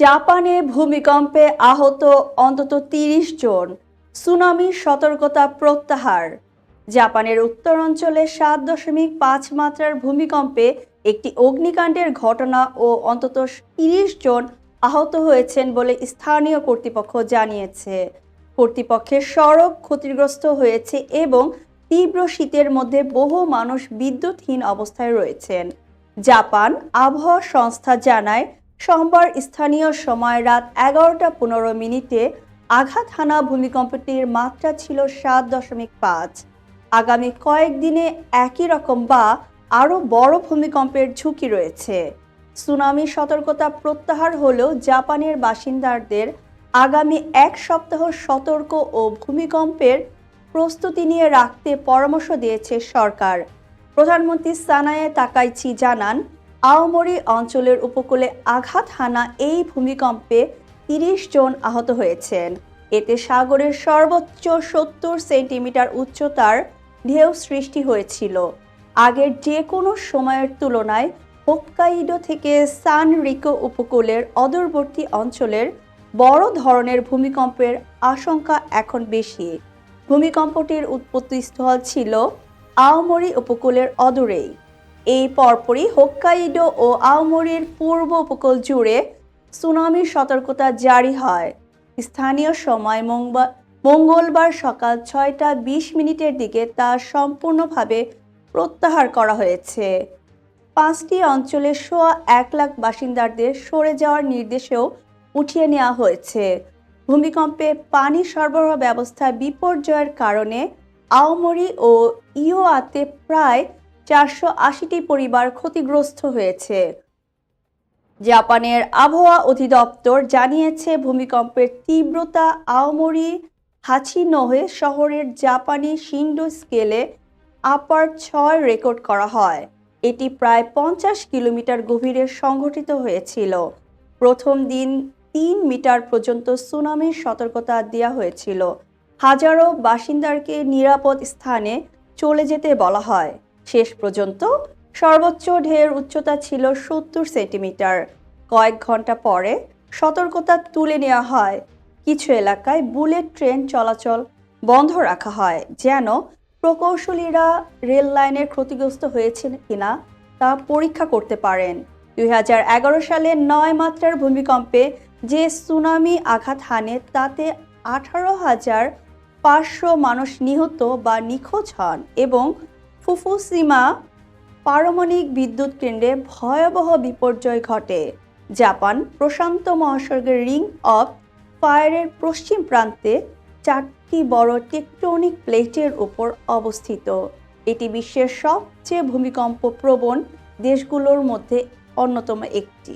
জাপানে ভূমিকম্পে আহত অন্তত তিরিশ জন। সুনামি সতর্কতা প্রত্যাহার। জাপানের উত্তরাঞ্চলে সাত দশমিক পাঁচ মাত্রার ভূমিকম্পে একটি অগ্নিকাণ্ডের ঘটনা ও অন্তত তিরিশ জন আহত হয়েছেন বলে স্থানীয় কর্তৃপক্ষ জানিয়েছে। কর্তৃপক্ষের সড়ক ক্ষতিগ্রস্ত হয়েছে এবং তীব্র শীতের মধ্যে বহু মানুষ বিদ্যুৎহীন অবস্থায় রয়েছেন। জাপান আবহাওয়া সংস্থা জানায় সোমবার স্থানীয় সময় রাত এগারোটা পনেরো মিনিটে আঘাত হানা ভূমিকম্পটির মাত্রা ছিল সাত দশমিক পাঁচ। আগামী কয়েকদিনে একই রকম বা আরও বড় ভূমিকম্পের ঝুঁকি রয়েছে। সুনামি সতর্কতা প্রত্যাহার হলেও জাপানের বাসিন্দাদের আগামী এক সপ্তাহ সতর্ক ও ভূমিকম্পের প্রস্তুতি নিয়ে রাখতে পরামর্শ দিয়েছে সরকার। প্রধানমন্ত্রী সানায়ে তাকাইচি জানান আওমরি অঞ্চলের উপকূলে আঘাত হানা এই ভূমিকম্পে তিরিশ জন আহত হয়েছেন। এতে সাগরের সর্বোচ্চ সত্তর সেন্টিমিটার উচ্চতার ঢেউ সৃষ্টি হয়েছিল। আগের যে কোনো সময়ের তুলনায় হোক্কাইডো থেকে সান রিকো উপকূলের অদূরবর্তী অঞ্চলের বড় ধরনের ভূমিকম্পের আশঙ্কা এখন বেশি। ভূমিকম্পটির উৎপত্তিস্থল ছিল আওমরি উপকূলের অদূরেই। এই পরপরই হোক্কাইডো ও আওমরির পূর্ব উপকূল জুড়ে সুনামির সতর্কতা জারি হয়। স্থানীয় সময় মঙ্গলবার সকাল ছয়টা বিশ মিনিটের দিকে তা সম্পূর্ণভাবে প্রত্যাহার করা হয়েছে। পাঁচটি অঞ্চলে সোয়া এক লাখ বাসিন্দাদের সরে যাওয়ার নির্দেশেও উঠিয়ে নেওয়া হয়েছে। ভূমিকম্পে পানি সরবরাহ ব্যবস্থা বিপর্যয়ের কারণে আওমরি ও ইওয়াতে প্রায় চারশো আশিটি পরিবার ক্ষতিগ্রস্ত হয়েছে। জাপানের আবহাওয়া অধিদপ্তর জানিয়েছে, ভূমিকম্পের তীব্রতা আওমরি হাচিনোহে শহরের জাপানি শিন্ডো স্কেলে আপার ছয় রেকর্ড করা হয়। এটি প্রায় পঞ্চাশ কিলোমিটার গভীরে সংঘটিত হয়েছিল। প্রথম দিন তিন মিটার পর্যন্ত সুনামির সতর্কতা দেওয়া হয়েছিল। হাজারো বাসিন্দাকে নিরাপদ স্থানে চলে যেতে বলা হয়। শেষ পর্যন্ত সর্বোচ্চ ঢেউর উচ্চতা ছিল সত্তর সেন্টিমিটার। কয়েক ঘণ্টা পরে সতর্কতা তুলে নেওয়া হয়। কিছু এলাকায় বুলেট ট্রেন চলাচল বন্ধ রাখা হয়, যেন প্রকৌশলীরা রেল লাইনের ক্ষতিগ্রস্ত হয়েছে কিনা তা পরীক্ষা করতে পারেন। দুই হাজার এগারো সালে নয় মাত্রার ভূমিকম্পে যে সুনামি আঘাত হানে, তাতে আঠারো হাজার পাঁচশো মানুষ নিহত বা নিখোঁজ হন এবং ফুফুসিমা পারমাণবিক বিদ্যুৎ কেন্দ্রে ভয়াবহ বিপর্যয় ঘটে। জাপান প্রশান্ত মহাসাগরের রিং অফ ফায়ারের পশ্চিম প্রান্তে চারটি বড় টেকটনিক প্লেটের উপর অবস্থিত। এটি বিশ্বের সবচেয়ে ভূমিকম্প প্রবণ দেশগুলোর মধ্যে অন্যতম একটি।